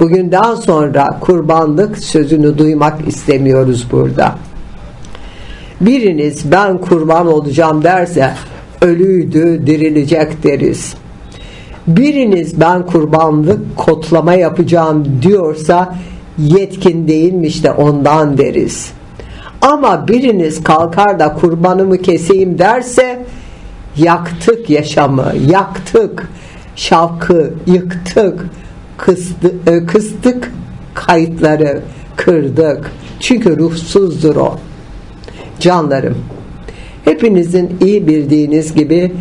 Bugünden sonra kurbanlık sözünü duymak istemiyoruz burada. Biriniz ben kurban olacağım derse ölüydü dirilecek deriz. Biriniz ben kurbanlık kotlama yapacağım diyorsa yetkin değilmiş de ondan deriz. Ama biriniz kalkar da kurbanımı keseyim derse yaktık yaşamı, yaktık şavkı, yıktık, kıstı, e, kıstık kayıtları, kırdık. Çünkü ruhsuzdur o. Canlarım, hepinizin iyi bildiğiniz gibi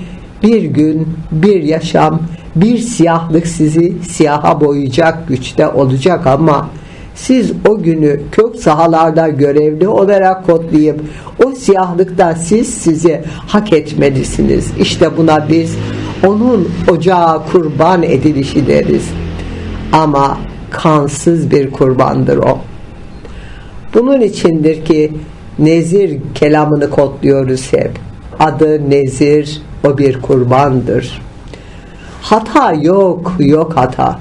bir gün, bir yaşam, bir siyahlık sizi siyaha boyayacak güçte olacak ama siz o günü kök sahalarda görevli olarak kodlayıp o siyahlıkta siz sizi hak etmelisiniz. İşte buna biz onun ocağa kurban edilişi deriz. Ama kansız bir kurbandır o. Bunun içindir ki nezir kelamını kodluyoruz hep. Adı nezir, o bir kurbandır. Hata yok, yok hata.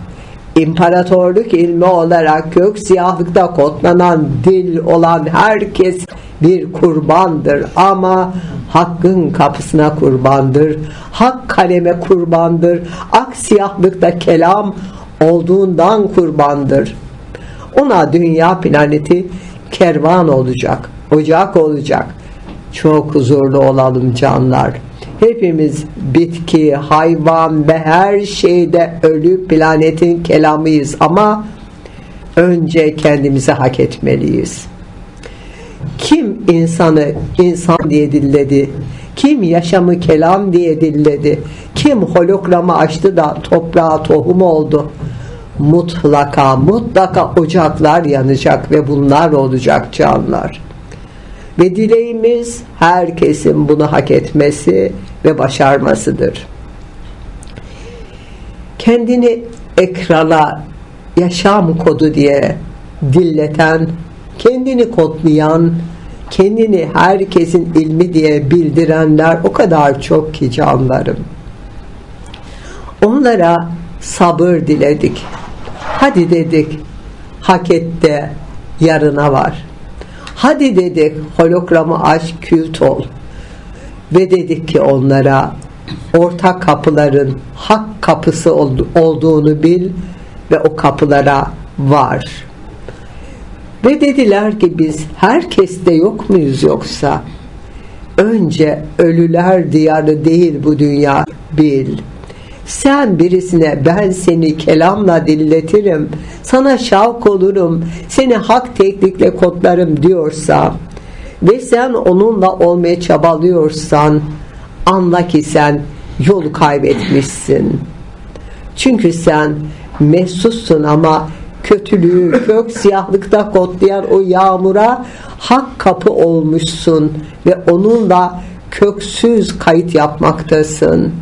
İmparatorluk ilmi olarak kök siyahlıkta kodlanan dil olan herkes bir kurbandır ama hakkın kapısına kurbandır. Hak kaleme kurbandır. Ak siyahlıkta kelam olduğundan kurbandır. Ona dünya planeti kervan olacak, ocak olacak. Çok huzurlu olalım canlar. Hepimiz bitki, hayvan ve her şeyde ölü planetin kelamıyız ama önce kendimizi hak etmeliyiz. Kim insanı insan diye dilledi? Kim yaşamı kelam diye dilledi? Kim hologramı açtı da toprağa tohum oldu? Mutlaka mutlaka ocaklar yanacak ve bunlar olacak canlar. Ve dileğimiz herkesin bunu hak etmesi ve başarmasıdır. Kendini ekrana yaşam kodu diye dilleten, kendini kodlayan, kendini herkesin ilmi diye bildirenler o kadar çok ki canlarım. Onlara sabır diledik. Hadi dedik, hak etti, yarına var. Hadi dedik, hologramı aç, kült ol. Ve dedik ki onlara, ortak kapıların hak kapısı olduğunu bil ve o kapılara var. Ve dediler ki biz herkeste yok muyuz yoksa? Önce ölüler diyarı değil bu dünya bil. Sen birisine ben seni kelamla dilletirim, sana şavk olurum, seni hak teknikle kodlarım diyorsa ve sen onunla olmaya çabalıyorsan anla ki sen yolu kaybetmişsin. Çünkü sen mesutsun ama kötülüğü kök siyahlıkta kodlayan o yağmura hak kapı olmuşsun ve onunla köksüz kayıt yapmaktasın.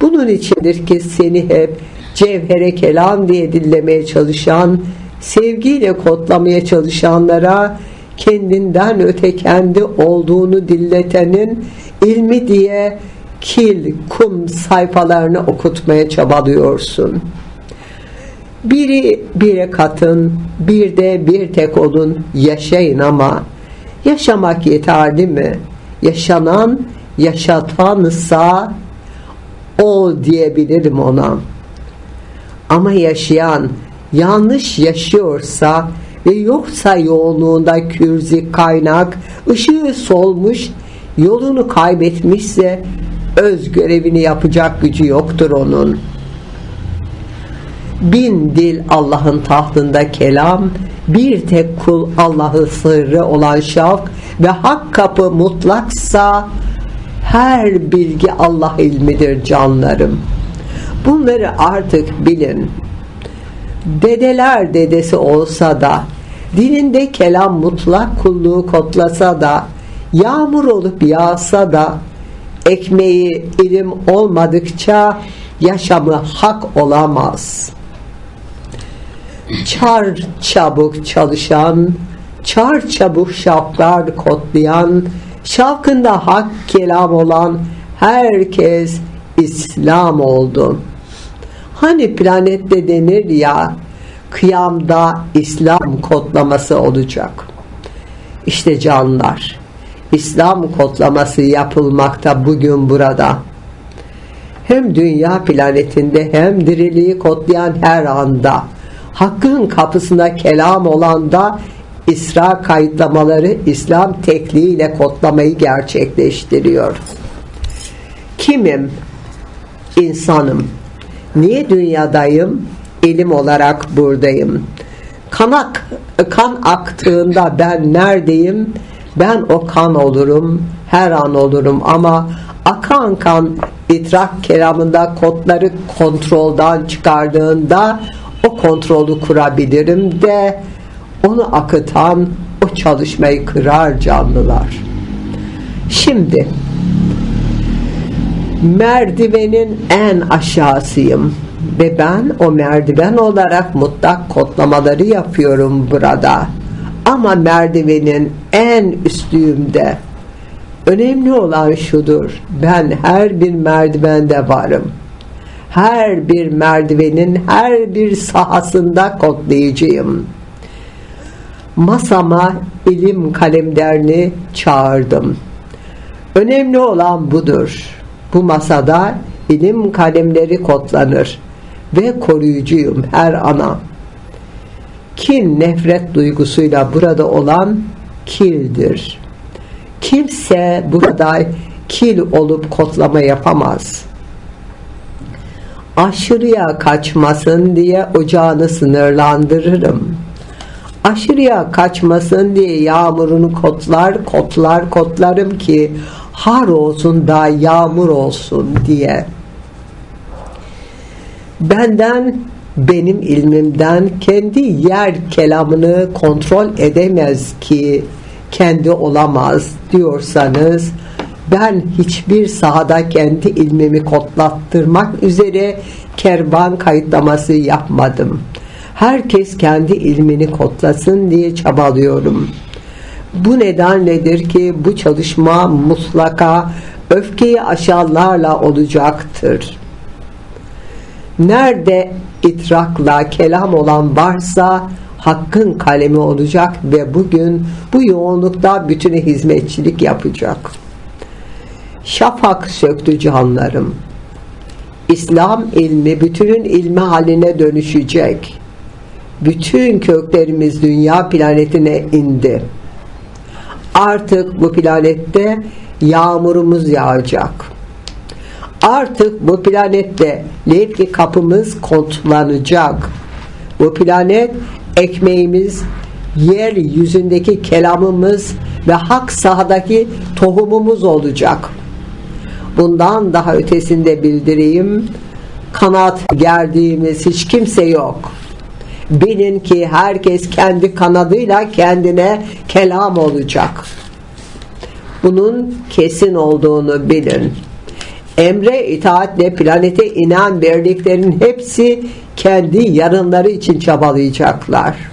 Bunun içindir ki seni hep cevhere kelam diye dillemeye çalışan, sevgiyle kodlamaya çalışanlara kendinden öte kendi olduğunu dilletenin ilmi diye kil, kum sayfalarını okutmaya çabalıyorsun. Biri bire katın, bir de bir tek olun, yaşayın ama yaşamak yeterli mi? Yaşanan, yaşatansa o diyebilirim ona. Ama yaşayan yanlış yaşıyorsa ve yoksa yoğunluğunda kürzi kaynak, ışığı solmuş, yolunu kaybetmişse öz görevini yapacak gücü yoktur onun. Bin dil Allah'ın tahtında kelam, bir tek kul Allah'ın sırrı olan şavk ve hak kapı mutlaksa her bilgi Allah ilmidir canlarım. Bunları artık bilin. Dedeler dedesi olsa da, dilinde kelam mutlak kulluğu kotlasa da, yağmur olup yağsa da, ekmeği ilim olmadıkça yaşamı hak olamaz. Çar çabuk çalışan, çar çabuk şaplar kotlayan, şavkında hak kelam olan herkes İslam oldu. Hani planette denir ya kıyamda İslam kodlaması olacak. İşte canlar, İslam kodlaması yapılmakta bugün burada. Hem dünya planetinde hem diriliği kodlayan her anda, hakkın kapısına kelam olan da İsra kayıtlamaları İslam tekliğiyle kodlamayı gerçekleştiriyor. Kimim? İnsanım. Niye dünyadayım? İlim olarak buradayım. Kanak, kan aktığında ben neredeyim? Ben o kan olurum, her an olurum ama akan kan idrak kelamında kodları kontroldan çıkardığında o kontrolü kurabilirim de onu akıtan o çalışmayı kırar canlılar. Şimdi merdivenin en aşağısıyım ve ben o merdiven olarak mutlak kodlamaları yapıyorum burada. Ama merdivenin en üstüyümde. Önemli olan şudur. Ben her bir merdivende varım. Her bir merdivenin her bir sahasında kodlayıcıyım. Masama ilim kalemlerini çağırdım. Önemli olan budur. Bu masada ilim kalemleri kodlanır ve koruyucuyum her ana. Kin nefret duygusuyla burada olan kildir. Kimse burada kil olup kodlama yapamaz. Aşırıya kaçmasın diye ocağını sınırlandırırım. Aşırıya kaçmasın diye yağmurunu kotlar, kotlar, kotlarım ki har olsun da yağmur olsun diye. Benden benim ilmimden kendi yer kelamını kontrol edemez ki kendi olamaz diyorsanız ben hiçbir sahada kendi ilmimi kodlattırmak üzere kervan kayıtlaması yapmadım. Herkes kendi ilmini kodlasın diye çabalıyorum. Bu nedenledir ki bu çalışma mutlaka öfkeyi aşanlarla olacaktır. Nerede idrakla kelam olan varsa hakkın kalemi olacak ve bugün bu yoğunlukta bütüne hizmetçilik yapacak. Şafak söktü canlarım. İslam ilmi bütünün ilmi haline dönüşecek. Bütün köklerimiz dünya planetine indi. Artık bu planette yağmurumuz yağacak. Artık bu planette levki kapımız kontrolanacak. Bu planet ekmeğimiz, yer yüzündeki kelamımız ve hak sahadaki tohumumuz olacak. Bundan daha ötesinde bildireyim, kanat gerdiğimiz hiç kimse yok. Bilin ki herkes kendi kanadıyla kendine kelam olacak. Bunun kesin olduğunu bilin. Emre itaatle planete inen birliklerin hepsi kendi yarınları için çabalayacaklar.